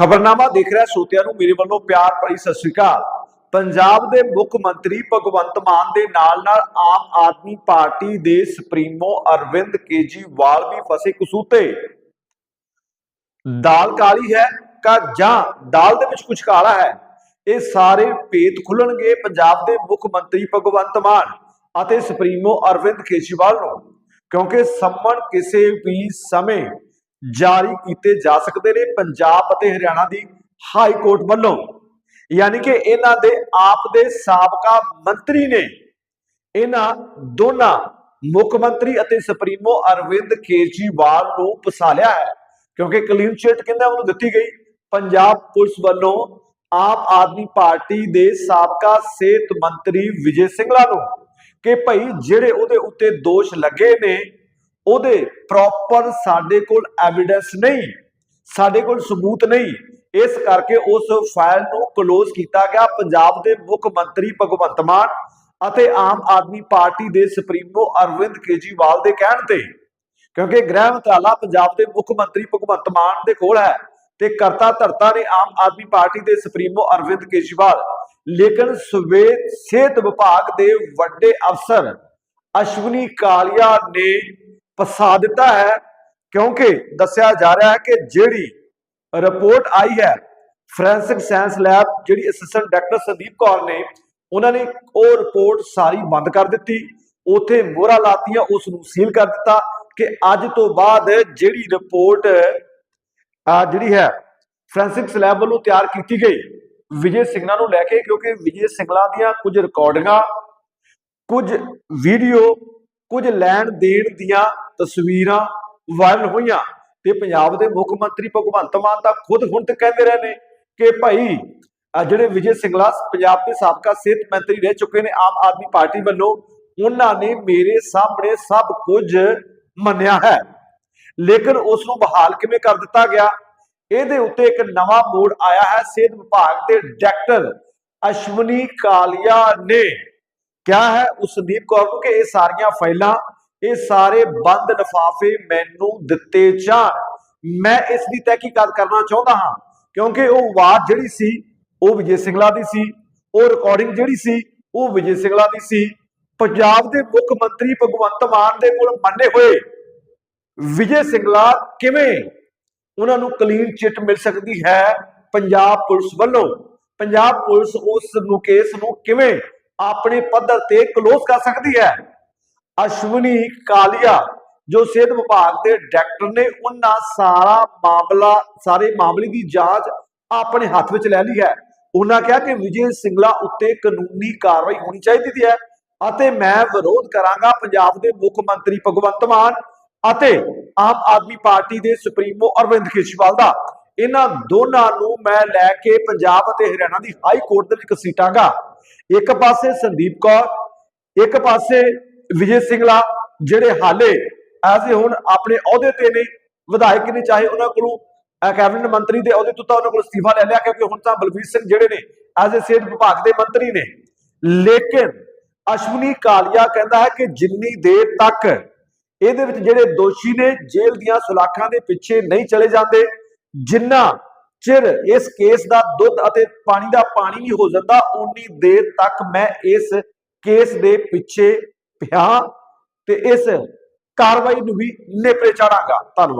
ਖਬਰਨਾਮਾ ਦੇਖ ਰਿਹਾ ਸੋਤਿਆਂ ਨੂੰ ਮੇਰੇ ਵੱਲੋਂ ਪਿਆਰ ਭਰੀ ਸਤਿ ਸ੍ਰੀ ਅਕਾਲ। ਪੰਜਾਬ ਦੇ ਮੁੱਖ ਮੰਤਰੀ ਭਗਵੰਤ ਮਾਨ ਦੇ ਨਾਲ ਨਾਲ ਆਮ ਆਦਮੀ ਪਾਰਟੀ ਦੇ ਸੁਪਰੀਮੋ ਅਰਵਿੰਦ ਕੇਜੀਵਾਲ ਵੀ ਫਸੇ ਕਸੂਤੇ। ਦਾਲ ਕਾਲੀ ਹੈ ਕਾ ਜਾਂ ਦਾਲ ਦੇ ਵਿੱਚ ਕੁਝ ਕਾਲਾ ਹੈ? ਇਹ ਸਾਰੇ ਭੇਤ ਖੁੱਲਣਗੇ ਪੰਜਾਬ ਦੇ ਮੁੱਖ ਮੰਤਰੀ ਭਗਵੰਤ ਮਾਨ ਅਤੇ ਸੁਪਰੀਮੋ ਅਰਵਿੰਦ ਕੇਜਰੀਵਾਲ ਨੂੰ, ਕਿਉਂਕਿ ਸੰਮਣ ਕਿਸੇ ਵੀ ਸਮੇਂ ਜਾਰੀ ਕੀਤੇ ਜਾ ਸਕਦੇ ਨੇ ਪੰਜਾਬ ਅਤੇ ਹਰਿਆਣਾ ਦੀ ਹਾਈ ਕੋਰਟ ਵੱਲੋਂ। ਯਾਨੀ ਕਿ ਇਹਨਾਂ ਦੇ ਆਪ ਦੇ ਸਾਬਕਾ ਮੰਤਰੀ ਨੇ ਇਹਨਾਂ ਦੋਨਾਂ ਮੁੱਖ ਮੰਤਰੀ ਅਤੇ ਸੁਪਰੀਮੋ ਅਰਵਿੰਦ ਕੇਜਰੀਵਾਲ ਨੂੰ ਫਸਾਲਿਆ ਹੈ, ਕਿਉਂਕਿ ਕਲੀਨ ਚਿੱਟ ਕਹਿੰਦਾ ਉਹਨੂੰ ਦਿੱਤੀ ਗਈ? ਪੰਜਾਬ ਪੁਲਿਸ ਵੱਲੋਂ ਆਮ ਆਦਮੀ ਪਾਰਟੀ ਦੇ ਸਾਬਕਾ ਸਿਹਤ ਮੰਤਰੀ ਵਿਜੇ ਸਿੰਗਲਾ ਨੂੰ ਕਿ ਭਾਈ ਜਿਹੜੇ ਉਹਦੇ ਉੱਤੇ ਦੋਸ਼ ਲੱਗੇ ਨੇ ਉਹਦੇ ਪ੍ਰੋਪਰ ਸਾਡੇ ਕੋਲ ਐਵੀਡੈਂਸ ਨਹੀਂ, ਸਾਡੇ ਕੋਲ ਸਬੂਤ ਨਹੀਂ। ਇਸ ਕਰਕੇ ਉਸ ਫਾਈਲ ਨੂੰ ਕਲੋਜ਼ ਕੀਤਾ ਗਿਆ ਪੰਜਾਬ ਦੇ ਮੁੱਖ ਮੰਤਰੀ ਭਗਵੰਤ ਮਾਨ ਅਤੇ ਆਮ ਆਦਮੀ ਪਾਰਟੀ ਦੇ ਸੁਪਰੀਮੋ ਅਰਵਿੰਦ ਕੇਜੀਵਾਲ ਦੇ ਕਹਿਣ ਤੇ। ਕਿਉਂਕਿ ਗ੍ਰਹਿ ਮੰਤਰਾਲਾ ਪੰਜਾਬ ਦੇ ਮੁੱਖ ਮੰਤਰੀ ਭਗਵੰਤ ਮਾਨ ਦੇ ਕੋਲ ਹੈ ਤੇ ਕਰਤਾ ਧਰਤਾ ਨੇ ਆਮ ਆਦਮੀ ਪਾਰਟੀ ਦੇ ਸੁਪਰੀਮੋ ਅਰਵਿੰਦ ਕੇਜਰੀਵਾਲ। ਲੇਕਿਨ ਸਵੇ ਸਿਹਤ ਵਿਭਾਗ ਦੇ ਵੱਡੇ ਅਫਸਰ ਅਸ਼ਵਨੀ ਕਾਲੀਆ ਨੇ ਫਸਾ ਦਿੱਤਾ ਹੈ, ਕਿਉਂਕਿ ਦੱਸਿਆ ਜਾ ਰਿਹਾ ਹੈ ਕਿ ਜਿਹੜੀ ਰਿਪੋਰਟ ਆਈ ਹੈ ਫੋਰੈਂਸਿਕ ਸਾਇੰਸ ਲੈਬ ਜਿਹੜੀ ਅਸਿਸਟੈਂਟ ਡਾਕਟਰ ਸੰਦੀਪ ਕੌਰ ਨੇ, ਉਹਨਾਂ ਨੇ ਉਹ ਰਿਪੋਰਟ ਸਾਰੀ ਬੰਦ ਕਰ ਦਿੱਤੀ। ਉਥੇ ਮੋਹਰਾਂ ਲਾਤੀਆਂ ਉਸ ਨੂੰ ਸੀਲ ਕਰ ਦਿੱਤਾ ਕਿ ਅੱਜ ਤੋਂ ਬਾਅਦ ਜਿਹੜੀ ਰਿਪੋਰਟ ਆ ਜਿਹੜੀ ਹੈ ਫੋਰੈਂਸਿਕ ਲੈਬ ਵੱਲੋਂ ਤਿਆਰ ਕੀਤੀ ਗਈ। ਵਿਜੇ ਸਿੰਘਲਾ ਨੂੰ ਲੈ ਕੇ, ਕਿਉਂਕਿ ਵਿਜੇ ਸਿੰਘਲਾ ਦੀਆਂ ਕੁਝ ਰਿਕਾਰਡਿੰਗਾਂ ਕੁਝ ਵੀਡੀਓ ਕੁਝ ਲੈਣ ਦੇਣ ਦੀਆਂ ਤਸਵੀਰਾਂ ਵਾਇਰਲ ਹੋਈਆਂ ਤੇ ਪੰਜਾਬ ਦੇ ਮੁੱਖ ਮੰਤਰੀ ਭਗਵੰਤ ਮਾਨ ਤਾਂ ਖੁਦ ਹੁਣ ਤੱਕ ਕਹਿੰਦੇ ਰਹੇ ਨੇ ਕਿ ਭਾਈ ਆ ਜਿਹੜੇ ਵਿਜੇ ਸਿੰਗਲਾ ਪੰਜਾਬ ਦੇ ਸਾਬਕਾ ਸਿਹਤ ਮੰਤਰੀ ਰਹਿ ਚੁੱਕੇ ਨੇ ਆਮ ਆਦਮੀ ਪਾਰਟੀ ਵੱਲੋਂ, ਉਹਨਾਂ ਨੇ ਮੇਰੇ ਸਾਹਮਣੇ ਸਭ ਕੁਝ ਮੰਨਿਆ ਹੈ। ਲੇਕਿਨ ਉਸ ਨੂੰ ਬਹਾਲ ਕਿਵੇਂ ਕਰ ਦਿੱਤਾ ਗਿਆ? ਇਹਦੇ ਉੱਤੇ ਇੱਕ ਨਵਾਂ ਮੋੜ ਆਇਆ ਹੈ। ਸਿਹਤ ਵਿਭਾਗ ਦੇ ਡਾਕਟਰ ਅਸ਼ਵਨੀ ਕਾਲੀਆ ਨੇ ਕਿਹਾ ਹੈ, ਉਸ ਸੰਦੀਪ ਕੌਰ ਨੂੰ ਕਿ ਇਹ ਸਾਰੀਆਂ ਫਾਈਲਾਂ ਇਹ ਸਾਰੇ ਬੰਦ ਲਿਫਾਫੇ ਮੈਨੂੰ ਦਿੱਤੇ ਜਾਣ। ਮੈਂ ਇਸ ਦੀ ਤਹਿਕੀਕਾਤ ਕਰਨਾ ਚਾਹੁੰਦਾ ਹਾਂ? ਕਿਉਂਕਿ ਉਹ ਆਵਾਜ਼ ਜਿਹੜੀ ਸੀ, ਉਹ ਵਿਜੇ ਸਿੰਘਲਾ ਦੀ ਸੀ, ਉਹ ਰਿਕਾਰਡਿੰਗ ਜਿਹੜੀ ਸੀ, ਉਹ ਵਿਜੇ ਸਿੰਘਲਾ ਦੀ ਸੀ। ਪੰਜਾਬ ਦੇ ਮੁੱਖ ਮੰਤਰੀ ਭਗਵੰਤ ਮਾਨ ਦੇ ਕੋਲ ਮੰਨੇ ਹੋਏ ਵਿਜੇ ਸਿੰਘਲਾ ਕਿਵੇਂ? ਉਹਨਾਂ ਨੂੰ ਕਲੀਨ ਚਿੱਟ ਮਿਲ ਸਕਦੀ ਹੈ ਪੰਜਾਬ ਪੁਲਿਸ ਵੱਲੋਂ। ਪੰਜਾਬ ਪੁਲਿਸ ਉਸ ਨੂੰ, ਕੇਸ ਨੂੰ ਕਿਵੇਂ ਆਪਣੇ ਪੱਧਰ ਤੇ ਕਲੋਜ਼ ਕਰ ਸਕਦੀ ਹੈ? ਅਸ਼ਵਨੀ ਕਾਲੀਆ, ਜੋ ਸਿਹਤ ਵਿਭਾਗ ਦੇ ਡਾਇਰੈਕਟਰ ਨੇ ਉਹਨਾਂ ਸਾਰਾ ਮਾਮਲਾ, ਸਾਰੇ ਮਾਮਲੇ ਦੀ ਜਾਂਚ ਆਪਣੇ ਹੱਥ ਵਿੱਚ ਲੈ ਲਈ ਹੈ। ਉਹਨਾਂ ਕਿਹਾ ਕਿ ਵਿਜੇ ਸਿੰਗਲਾ ਉੱਤੇ ਕਾਨੂੰਨੀ ਕਾਰਵਾਈ ਹੋਣੀ ਚਾਹੀਦੀ ਹੈ ਅਤੇ ਮੈਂ ਵਿਰੋਧ ਕਰਾਂਗਾ ਪੰਜਾਬ ਦੇ ਮੁੱਖ ਮੰਤਰੀ ਭਗਵੰਤ ਮਾਨ ਅਤੇ ਆਮ ਆਦਮੀ ਪਾਰਟੀ ਦੇ ਸੁਪਰੀਮੋ ਅਰਵਿੰਦ ਕੇਜਰੀਵਾਲ ਦਾ। ਇਹਨਾਂ ਦੋਨਾਂ ਨੂੰ ਮੈਂ ਲੈ ਕੇ ਪੰਜਾਬ ਅਤੇ ਹਰਿਆਣਾ ਦੀ ਹਾਈ ਕੋਰਟ ਦੇ ਵਿੱਚ ਘਸੀਟਾਂਗਾ ਇੱਕ ਪਾਸੇ ਸੰਦੀਪ ਕੌਰ, ਇੱਕ ਪਾਸੇ ਵਿਜੇ ਸਿੰਘਲਾ ਜਿਹੜੇ ਹਾਲੇ ਐਜ਼ ਹੁਣ ਆਪਣੇ ਅਹੁਦੇ ਤੇ ਨੇ, ਵਿਧਾਇਕ ਨੇ, ਚਾਹੇ ਉਹਨਾਂ ਕੋਲੋਂ ਅਹ ਕੈਬਨਿਟ ਮੰਤਰੀ ਦੇ ਅਹੁਦੇ ਤੋਂ ਤਾਂ ਉਹਨਾਂ ਕੋਲ ਅਸਤੀਫਾ ਲੈ ਲਿਆ, ਕਿਉਂਕਿ ਹੁਣ ਤਾਂ ਬਲਵੀਰ ਸਿੰਘ ਜਿਹੜੇ ਨੇ, ਐਜ਼ ਅ ਸਿਹਤ ਵਿਭਾਗ ਦੇ ਮੰਤਰੀ ਨੇ। ਲੇਕਿਨ ਅਸ਼ਵਨੀ ਕਾਲੀਆ ਕਹਿੰਦਾ ਹੈ ਕਿ ਜਿੰਨੀ ਦੇਰ ਤੱਕ ਇਹਦੇ ਵਿੱਚ ਜਿਹੜੇ ਦੋਸ਼ੀ ਨੇ, ਜੇਲ੍ਹ ਦੀਆਂ ਸੁਲਾਖਾਂ ਦੇ ਪਿੱਛੇ ਨਹੀਂ ਚਲੇ ਜਾਂਦੇ, ਜਿੰਨਾ ਚਿਰ ਇਸ ਕੇਸ ਦਾ ਦੁੱਧ ਅਤੇ ਪਾਣੀ ਦਾ ਪਾਣੀ ਨਹੀਂ ਹੋ ਜਾਂਦਾ ਉਨੀ ਦੇਰ ਤੱਕ ਮੈਂ ਇਸ ਕੇਸ ਦੇ ਪਿੱਛੇ ਪਿਆ ਤੇ ਇਸ ਕਾਰਵਾਈ ਨੂੰ ਵੀ ਨੇਪਰੇ ਚਾੜਾਂਗਾ। ਧੰਨਵਾਦ।